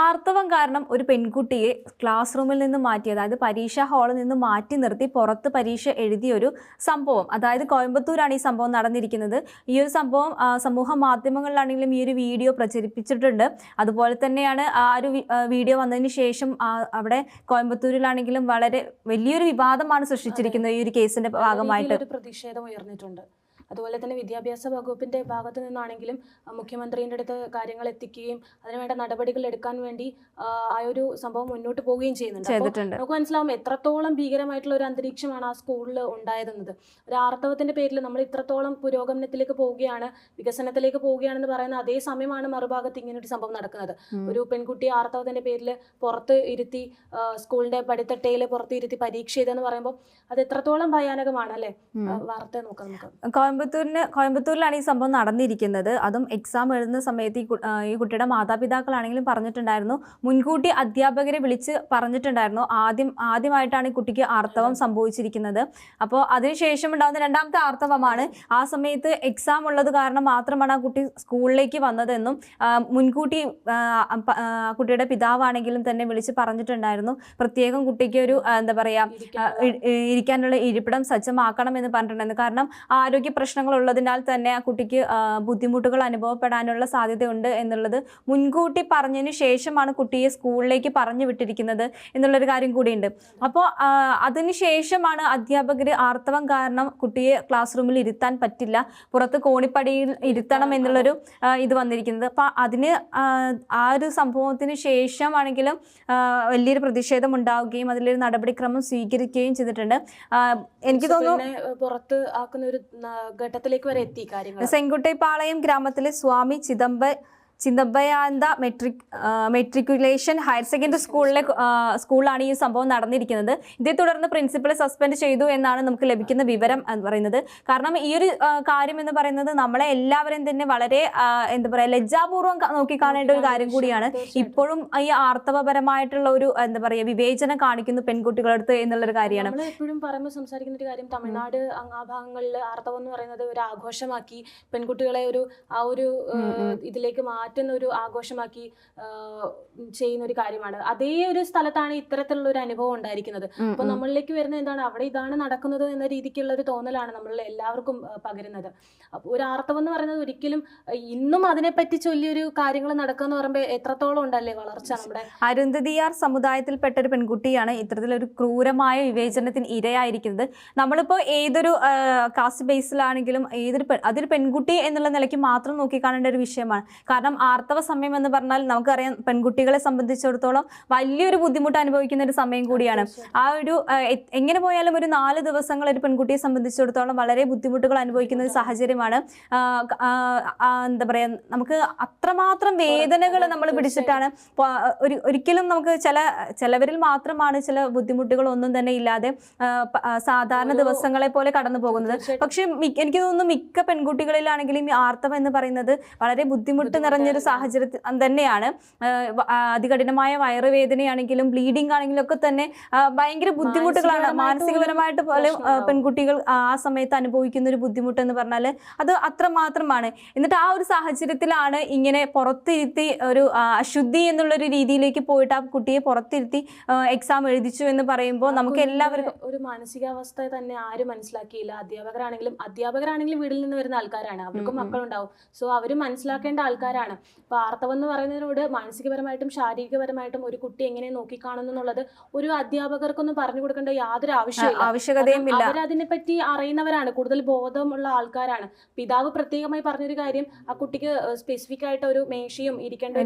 ആർത്തവം കാരണം ഒരു പെൺകുട്ടിയെ ക്ലാസ് റൂമിൽ നിന്ന് മാറ്റി അതായത് പരീക്ഷാ ഹാളിൽ നിന്ന് മാറ്റി നിർത്തി പുറത്ത് പരീക്ഷ എഴുതിയ ഒരു സംഭവം. അതായത് കോയമ്പത്തൂരാണ് ഈ സംഭവം നടന്നിരിക്കുന്നത്. ഈ ഒരു സംഭവം സമൂഹ മാധ്യമങ്ങളിലാണെങ്കിലും ഈ ഒരു വീഡിയോ പ്രചരിപ്പിച്ചിട്ടുണ്ട്. അതുപോലെ തന്നെയാണ് ആ ഒരു വീഡിയോ വന്നതിന് ശേഷം അവിടെ കോയമ്പത്തൂരിലാണെങ്കിലും വളരെ വലിയൊരു വിവാദമാണ് സൃഷ്ടിച്ചിരിക്കുന്നത് ഈ ഒരു കേസിന്റെ ഭാഗമായിട്ട്. പ്രതിഷേധം ഉയർന്നിട്ടുണ്ട്. അതുപോലെ തന്നെ വിദ്യാഭ്യാസ വകുപ്പിന്റെ ഭാഗത്തു നിന്നാണെങ്കിലും മുഖ്യമന്ത്രിയുടെ അടുത്ത് കാര്യങ്ങൾ എത്തിക്കുകയും അതിനുവേണ്ട നടപടികൾ എടുക്കാൻ വേണ്ടി ആ, ഒരു സംഭവം മുന്നോട്ട് പോവുകയും ചെയ്യുന്നുണ്ട്. നമുക്ക് മനസ്സിലാവും എത്രത്തോളം ഭീകരമായിട്ടുള്ള ഒരു അന്തരീക്ഷമാണ് ആ സ്കൂളിൽ ഉണ്ടായിരുന്നത് ഒരു ആർത്തവത്തിന്റെ പേരിൽ നമ്മൾ ഇത്രത്തോളം പുരോഗമനത്തിലേക്ക് പോവുകയാണ് വികസനത്തിലേക്ക് പോവുകയാണെന്ന് പറയുന്ന അതേ സമയമാണ് മറുഭാഗത്ത് ഇങ്ങനെ ഒരു സംഭവം നടക്കുന്നത്. ഒരു പെൺകുട്ടി ആർത്തവത്തിന്റെ പേരിൽ പുറത്ത് ഇരുത്തി സ്കൂളിന്റെ പടിത്തട്ടയിൽ പുറത്ത് ഇരുത്തി പരീക്ഷ ചെയ്തെന്ന് പറയുമ്പോൾ അത് എത്രത്തോളം ഭയാനകമാണ് അല്ലെ? വാർത്ത നോക്കാം നമുക്ക്. കോയമ്പത്തൂരിന് കോയമ്പത്തൂരിലാണ് ഈ സംഭവം നടന്നിരിക്കുന്നത്. അതും എക്സാം എഴുതുന്ന സമയത്ത് ഈ ഈ കുട്ടിയുടെ മാതാപിതാക്കളാണെങ്കിലും പറഞ്ഞിട്ടുണ്ടായിരുന്നു. മുൻകൂട്ടി അധ്യാപകരെ വിളിച്ച് പറഞ്ഞിട്ടുണ്ടായിരുന്നു. ആദ്യം ആദ്യമായിട്ടാണ് ഈ കുട്ടിക്ക് ആർത്തവം സംഭവിച്ചിരിക്കുന്നത്. അപ്പോൾ അതിനുശേഷം ഉണ്ടാകുന്ന രണ്ടാമത്തെ ആർത്തവമാണ്. ആ സമയത്ത് എക്സാം ഉള്ളത് കാരണം മാത്രമാണ് ആ കുട്ടി സ്കൂളിലേക്ക് വന്നതെന്നും മുൻകൂട്ടി കുട്ടിയുടെ പിതാവാണെങ്കിലും തന്നെ വിളിച്ച് പറഞ്ഞിട്ടുണ്ടായിരുന്നു. പ്രത്യേകം കുട്ടിക്ക് ഒരു എന്താ പറയുക ഇരിക്കാനുള്ള ഇരിപ്പിടം സജ്ജമാക്കണം എന്ന് പറഞ്ഞിട്ടുണ്ടായിരുന്നു. കാരണം ആരോഗ്യ പ്രശ്നങ്ങൾ ഉള്ളതിനാൽ തന്നെ ആ കുട്ടിക്ക് ബുദ്ധിമുട്ടുകൾ അനുഭവപ്പെടാനുള്ള സാധ്യതയുണ്ട് എന്നുള്ളത് മുൻകൂട്ടി പറഞ്ഞതിന് ശേഷമാണ് കുട്ടിയെ സ്കൂളിലേക്ക് പറഞ്ഞു വിട്ടിരിക്കുന്നത് എന്നുള്ളൊരു കാര്യം കൂടിയുണ്ട്. അപ്പോൾ അതിനുശേഷമാണ് അധ്യാപകർ ആർത്തവം കാരണം കുട്ടിയെ ക്ലാസ് റൂമിൽ ഇരുത്താൻ പറ്റില്ല. പുറത്ത് കോണിപ്പടിയിൽ ഇരുത്തണം എന്നുള്ളൊരു ഇത് വന്നിരിക്കുന്നത്. അപ്പോൾ അതിന് ആ, ഒരു സംഭവത്തിന് ശേഷമാണെങ്കിലും വലിയൊരു പ്രതിഷേധം ഉണ്ടാവുകയും അതിലൊരു നടപടിക്രമം സ്വീകരിക്കുകയും ചെയ്തിട്ടുണ്ട്. എനിക്ക് തോന്നുന്നു പുറത്ത് ആക്കുന്ന ഒരു ഘട്ടത്തിലേക്ക് വരെ എത്തി കാര്യങ്ങൾ സെങ്കുട്ടൈപ്പാളയം ഗ്രാമത്തിലെ Swami Chidamba Chidambayananda matric matriculation higher secondary സ്കൂളിലെ സ്കൂളിലാണ് ഈ സംഭവം നടന്നിരിക്കുന്നത്. ഇതേ തുടർന്ന് പ്രിൻസിപ്പളെ സസ്പെൻഡ് ചെയ്തു എന്നാണ് നമുക്ക് ലഭിക്കുന്ന വിവരം എന്ന് പറയുന്നത്. കാരണം ഈ ഒരു കാര്യം എന്ന് പറയുന്നത് നമ്മളെ എല്ലാവരെയും തന്നെ വളരെ എന്താ പറയുക ലജ്ജാപൂർവം നോക്കിക്കാണേണ്ട ഒരു കാര്യം കൂടിയാണ്. ഇപ്പോഴും ഈ ആർത്തവപരമായിട്ടുള്ള ഒരു എന്താ പറയുക വിവേചനം കാണിക്കുന്നു പെൺകുട്ടികളടുത്ത് എന്നുള്ളൊരു കാര്യമാണ്. നമ്മൾ എപ്പോഴും പറയുമ്പോൾ സംസാരിക്കുന്ന ഒരു കാര്യം തമിഴ്നാട് ആ ഭാഗങ്ങളിൽ ആർത്തവം എന്ന് പറയുന്നത് ഒരു ആഘോഷമാക്കി പെൺകുട്ടികളെ ഒരു ആ ഒരു ഇതിലേക്ക്. ഇതിലേക്ക് മാറ്റുന്ന ഒരു ആഘോഷമാക്കി ചെയ്യുന്ന ഒരു കാര്യമാണ്. അതേ ഒരു സ്ഥലത്താണ് ഇത്തരത്തിലുള്ള ഒരു അനുഭവം ഉണ്ടായിരിക്കുന്നത്. അപ്പൊ നമ്മളിലേക്ക് വരുന്ന എന്താണ്? അവിടെ ഇതാണ് നടക്കുന്നത് എന്ന രീതിക്കുള്ള ഒരു തോന്നലാണ് നമ്മൾ എല്ലാവർക്കും പകരുന്നത്. ഒരു ആർത്തവം എന്ന് പറയുന്നത് ഒരിക്കലും ഇന്നും അതിനെപ്പറ്റി ചൊല്ലിയൊരു കാര്യങ്ങൾ നടക്കുക എന്ന് പറയുമ്പോൾ എത്രത്തോളം ഉണ്ടല്ലേ വളർച്ച നമ്മുടെ അരുന്ധതിയാർ സമുദായത്തിൽപ്പെട്ട ഒരു പെൺകുട്ടിയാണ്. ഇത്തരത്തിലൊരു ക്രൂരമായ വിവേചനത്തിന് ഇരയായിരിക്കുന്നത്. നമ്മളിപ്പോ ഏതൊരു കാസ്റ്റ് ബേസിലാണെങ്കിലും ഏതൊരു അതിൽ അതൊരു പെൺകുട്ടി എന്നുള്ള നിലയ്ക്ക് മാത്രം നോക്കി കാണേണ്ട ഒരു വിഷയമാണ്. കാരണം ആർത്തവ സമയം എന്ന് പറഞ്ഞാൽ നമുക്കറിയാം പെൺകുട്ടികളെ സംബന്ധിച്ചിടത്തോളം വലിയൊരു ബുദ്ധിമുട്ട് അനുഭവിക്കുന്ന ഒരു സമയം കൂടിയാണ്. ആ ഒരു എങ്ങനെ പോയാലും ഒരു നാല് ദിവസങ്ങൾ ഒരു പെൺകുട്ടിയെ സംബന്ധിച്ചിടത്തോളം വളരെ ബുദ്ധിമുട്ടുകൾ അനുഭവിക്കുന്ന ഒരു സാഹചര്യമാണ്. എന്താ പറയാ നമുക്ക് അത്രമാത്രം വേദനകൾ നമ്മൾ പിടിച്ചിട്ടാണ് ഒരു ഒരിക്കലും നമുക്ക് ചില ചിലവരിൽ മാത്രമാണ് ചില ബുദ്ധിമുട്ടുകൾ ഒന്നും തന്നെ ഇല്ലാതെ സാധാരണ ദിവസങ്ങളെ പോലെ കടന്നു പോകുന്നത്. പക്ഷെ എനിക്ക് തോന്നുന്നു മിക്ക പെൺകുട്ടികളിലാണെങ്കിലും ഈ ആർത്തവം എന്ന് പറയുന്നത് വളരെ ബുദ്ധിമുട്ട് നിറഞ്ഞൊരു സാഹചര്യത്തിൽ തന്നെയാണ്. അതികഠിനമായ വയറുവേദനയാണെങ്കിലും ബ്ലീഡിംഗ് ആണെങ്കിലും ഒക്കെ തന്നെ ഭയങ്കര ബുദ്ധിമുട്ടുകളാണ്. മാനസികപരമായിട്ട് പല പെൺകുട്ടികൾ ആ സമയത്ത് അനുഭവിക്കുന്ന ഒരു ബുദ്ധിമുട്ട് എന്ന് പറഞ്ഞാൽ അത് അത്രമാത്രമാണ് എന്നിട്ട് ആ ഒരു സാഹചര്യത്തിലാണ് ഇങ്ങനെ പുറത്തിരുത്തി ഒരു അശുദ്ധി എന്നുള്ളൊരു രീതിയിലേക്ക് പോയിട്ട് ആ കുട്ടിയെ പുറത്തിരുത്തി എക്സാം എഴുതിച്ചു എന്ന് പറയുമ്പോൾ നമുക്ക് എല്ലാവർക്കും ഒരു മാനസികാവസ്ഥ തന്നെ ആരും മനസ്സിലാക്കിയില്ല. അധ്യാപകരാണെങ്കിലും അധ്യാപകരാണെങ്കിലും വീട്ടിൽ നിന്ന് വരുന്ന ആൾക്കാരാണ്. അവർക്കും. മക്കളുണ്ടാവും. സോ അവർ മനസ്സിലാക്കേണ്ട ആൾക്കാരാണ്. അപ്പൊ ആർത്തവം എന്ന് പറയുന്നതിനോട് മാനസികപരമായിട്ടും ശാരീരികപരമായിട്ടും ഒരു കുട്ടി എങ്ങനെ നോക്കിക്കാണുന്നു എന്നുള്ളത് ഒരു അധ്യാപകർക്കൊന്നും പറഞ്ഞു കൊടുക്കേണ്ട യാതൊരു ആവശ്യമില്ല ആവശ്യകതയും ഇല്ല. അവരതിനെ പറ്റി അറിയുന്നവരാണ് കൂടുതൽ ബോധമുള്ള ആൾക്കാരാണ്. പിതാവ് പ്രത്യേകമായി പറഞ്ഞൊരു കാര്യം ആ കുട്ടിക്ക് സ്പെസിഫിക് ആയിട്ട് ഒരു മേശയും ഇരിക്കേണ്ട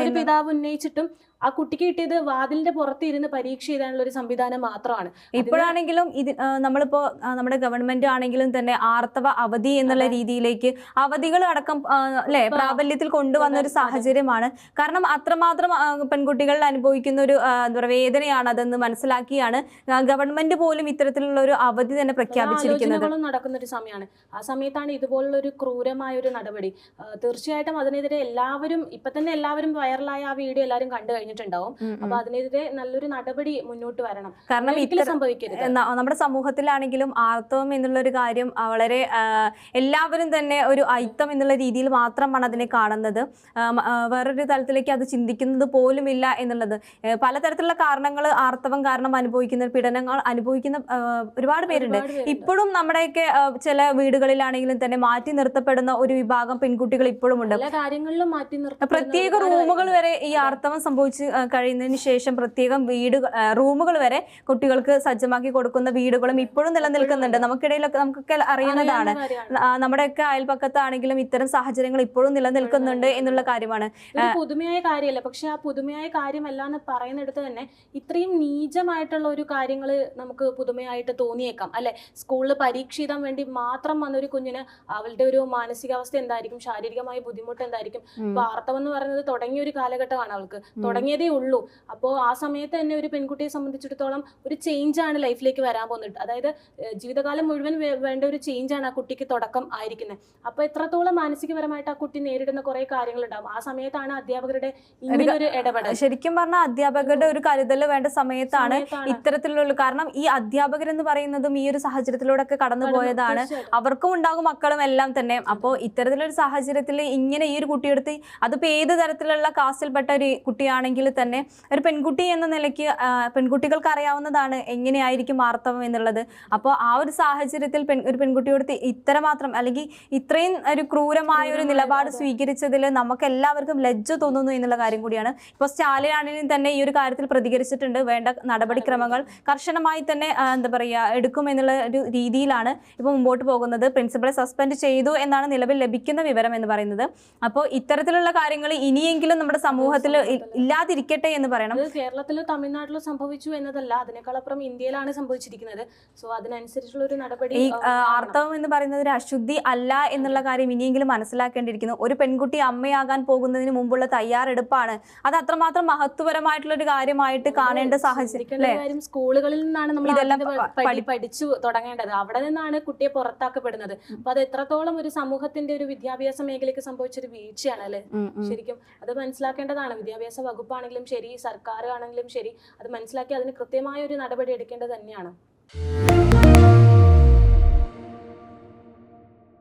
ഒരു പിതാവ് ഉന്നയിച്ചിട്ടും ആ കുട്ടിക്ക് കിട്ടിയത് വാതിലിന്റെ പുറത്ത് ഇരുന്ന് പരീക്ഷ എഴുതാനുള്ള ഒരു സംവിധാനം മാത്രമാണ്. ഇപ്പോഴാണെങ്കിലും ഇത് നമ്മളിപ്പോ നമ്മുടെ ഗവൺമെന്റ് ആണെങ്കിലും തന്നെ ആർത്തവ അവധി എന്നുള്ള രീതിയിലേക്ക് അവധികൾ അടക്കം അല്ലെ പ്രാബല്യത്തിൽ കൊണ്ടുവന്ന ഒരു. സാഹചര്യമാണ്. കാരണം അത്രമാത്രം പെൺകുട്ടികൾ അനുഭവിക്കുന്ന ഒരു എന്താ പറയുക വേദനയാണ് അതെന്ന് മനസ്സിലാക്കിയാണ് ഗവൺമെന്റ് പോലും ഇത്തരത്തിലുള്ള ഒരു അവധി തന്നെ പ്രഖ്യാപിച്ചിരിക്കുന്നത്. നടക്കുന്ന ഒരു സമയമാണ്. ആ സമയത്താണ് ഇതുപോലുള്ള ഒരു ക്രൂരമായ ഒരു നടപടി തീർച്ചയായിട്ടും അതിനെതിരെ എല്ലാവരും ഇപ്പൊ തന്നെ എല്ലാവരും വൈറലായ ആ വീഡിയോ എല്ലാവരും കണ്ടു കഴിഞ്ഞിട്ടുണ്ടാവും. അപ്പൊ അതിനെതിരെ നല്ലൊരു നടപടി മുന്നോട്ട് വരണം. കാരണം ഇത്തരം സംഭവിക്കരുത്. നമ്മുടെ സമൂഹത്തിലാണെങ്കിലും ആർത്തവം എന്നുള്ള ഒരു കാര്യം വളരെ എല്ലാവരും തന്നെ ഒരു ഐത്തം എന്നുള്ള രീതിയിൽ മാത്രമാണ് അതിനെ കാണുന്നത്. വേറൊരു തലത്തിലേക്ക് അത് ചിന്തിക്കുന്നത് പോലുമില്ല എന്നുള്ളത്. പലതരത്തിലുള്ള കാരണങ്ങൾ ആർത്തവം കാരണം അനുഭവിക്കുന്ന പീഡനങ്ങൾ അനുഭവിക്കുന്ന ഒരുപാട് പേരുണ്ട്. ഇപ്പോഴും നമ്മുടെയൊക്കെ ചില വീടുകളിലാണെങ്കിലും തന്നെ മാറ്റി നിർത്തപ്പെടുന്ന ഒരു വിഭാഗം പെൺകുട്ടികൾ ഇപ്പോഴും ഉണ്ട്. കാര്യങ്ങളിലും മാറ്റി പ്രത്യേക റൂമുകൾ വരെ ഈ ആർത്തവം സംഭവിച്ച് കഴിയുന്നതിന് ശേഷം പ്രത്യേകം വീട് റൂമുകൾ വരെ കുട്ടികൾക്ക് സജ്ജമാക്കി കൊടുക്കുന്ന വീടുകളും ഇപ്പോഴും നിലനിൽക്കുന്നുണ്ട്. നമുക്കിടയിലൊക്കെ നമുക്കൊക്കെ അറിയുന്നതാണ്. നമ്മുടെയൊക്കെ അയൽപക്കത്താണെങ്കിലും ഇത്തരം സാഹചര്യങ്ങൾ ഇപ്പോഴും നിലനിൽക്കുന്നുണ്ട് എന്നുള്ള കാര്യമാണ്. പുതുമയായ കാര്യമല്ല. പക്ഷെ ആ പുതുമയായ കാര്യമല്ല എന്ന് പറയുന്നിടത്ത് തന്നെ ഇത്രയും നീചമായിട്ടുള്ള ഒരു കാര്യങ്ങൾ നമുക്ക് പുതുമയായിട്ട് തോന്നിയേക്കാം. അല്ലെ? സ്കൂളിൽ പരീക്ഷ എഴുതാൻ വേണ്ടി മാത്രം വന്നൊരു കുഞ്ഞിന് അവളുടെ ഒരു മാനസികാവസ്ഥ എന്തായിരിക്കും? ശാരീരികമായ ബുദ്ധിമുട്ട് എന്തായിരിക്കും? വാർത്തവം എന്ന് പറയുന്നത് തുടങ്ങിയ ഒരു കാലഘട്ടമാണ് അവൾക്ക്. തുടങ്ങിയതേ ഉള്ളൂ. അപ്പോൾ ആ സമയത്ത് തന്നെ ഒരു പെൺകുട്ടിയെ സംബന്ധിച്ചിടത്തോളം ഒരു ചേഞ്ച് ആണ് ലൈഫിലേക്ക് വരാൻ പോകുന്നത്. അതായത് ജീവിതകാലം മുഴുവൻ വേണ്ട ഒരു ചേഞ്ച് ആണ് ആ കുട്ടിക്ക് തുടക്കം ആയിരിക്കുന്നത്. അപ്പൊ എത്രത്തോളം മാനസികപരമായിട്ട് കുട്ടി നേരിടുന്ന കുറെ കാര്യങ്ങളുണ്ടാവും. ആ സമയത്താണ് അധ്യാപകരുടെ ഇങ്ങനെ ഒരു ഇടപെടൽ. ശരിക്കും പറഞ്ഞാൽ അധ്യാപകരുടെ ഒരു കരുതൽ വേണ്ട സമയത്താണ് ഇത്തരത്തിലുള്ള കാരണം ഈ അധ്യാപകർ എന്ന് പറയുന്നതും ഈ ഒരു സാഹചര്യത്തിലൂടെ ഒക്കെ കടന്നു പോയതാണ്. അവർക്കും ഉണ്ടാകും മക്കളും എല്ലാം തന്നെ. അപ്പോൾ ഇത്തരത്തിലൊരു സാഹചര്യത്തിൽ ഇങ്ങനെ ഈ ഒരു കുട്ടിയെടുത്ത് അതിപ്പോൾ ഏത് തരത്തിലുള്ള കാസ്റ്റിൽപ്പെട്ട ഒരു കുട്ടിയാണെങ്കിൽ തന്നെ ഒരു പെൺകുട്ടി എന്ന നിലയ്ക്ക് പെൺകുട്ടികൾക്ക് അറിയാവുന്നതാണ് എങ്ങനെയായിരിക്കും ആർത്തവം എന്നുള്ളത്. അപ്പോൾ ആ ഒരു സാഹചര്യത്തിൽ പെൺ ഒരു ഇത്ര മാത്രം അല്ലെങ്കിൽ ഇത്രയും ഒരു ക്രൂരമായ ഒരു ക്രൂരമായ, നിലപാട് സ്വീകരിച്ചതിൽ നമുക്ക് എല്ലാവർക്കും ലജ്ജ തോന്നുന്നു എന്നുള്ള കാര്യം കൂടിയാണ്. ഇപ്പോൾ സ്റ്റാലിനാണെങ്കിലും തന്നെ ഈ ഒരു കാര്യത്തിൽ പ്രതികരിച്ചിട്ടുണ്ട്. വേണ്ട നടപടിക്രമങ്ങൾ കർശനമായി തന്നെ എന്താ പറയുക എടുക്കും എന്നുള്ള ഒരു രീതിയിലാണ് ഇപ്പോൾ മുമ്പോട്ട് പോകുന്നത്. പ്രിൻസിപ്പളെ സസ്പെൻഡ് ചെയ്തു എന്നാണ് നിലവിൽ ലഭിക്കുന്ന വിവരം എന്ന് പറയുന്നത്. അപ്പോൾ ഇത്തരത്തിലുള്ള കാര്യങ്ങൾ ഇനിയെങ്കിലും നമ്മുടെ സമൂഹത്തിൽ ഇല്ലാതിരിക്കട്ടെ എന്ന് പറയണം. കേരളത്തിലോ തമിഴ്നാട്ടിലോ സംഭവിച്ചു എന്നതല്ല. അതിനേക്കാളപ്പുറം ഇന്ത്യയിലാണ് സംഭവിച്ചിരിക്കുന്നത്. സോ അതിനനുസരിച്ചുള്ള ഒരു നടപടി ഈ ആർത്തവം എന്ന് പറയുന്നത് ഒരു അശുദ്ധി അല്ല എന്നുള്ള കാര്യം ഇനിയെങ്കിലും മനസ്സിലാക്കേണ്ടിയിരിക്കുന്നു ഒരു പെൺകുട്ടി അമ്മയാകാൻ പോകുന്നതിന് മുമ്പുള്ള തയ്യാറെടുപ്പാണ്. അത് അത്രമാത്രം മഹത്വപരമായിട്ടുള്ള ഒരു കാര്യമായിട്ട് കാണേണ്ട സാഹചര്യം സ്കൂളുകളിൽ നിന്നാണ് നമ്മൾ ഇതെല്ലാം പഠി- പഠി- പഠിച്ചു തുടങ്ങേണ്ടത്. അവിടെ നിന്നാണ് കുട്ടിയെ പുറത്താക്കപ്പെടുന്നത്. അപ്പൊ അത് എത്രത്തോളം ഒരു സമൂഹത്തിന്റെ ഒരു വിദ്യാഭ്യാസ മേഖലയ്ക്ക് സംഭവിച്ചൊരു വീഴ്ചയാണ് അല്ലെ. ശരിക്കും അത് മനസ്സിലാക്കേണ്ടതാണ്. വിദ്യാഭ്യാസ വകുപ്പാണെങ്കിലും ശരി സർക്കാർ ആണെങ്കിലും ശരി അത് മനസ്സിലാക്കി അതിന് കൃത്യമായ ഒരു നടപടി എടുക്കേണ്ടത് തന്നെയാണ്.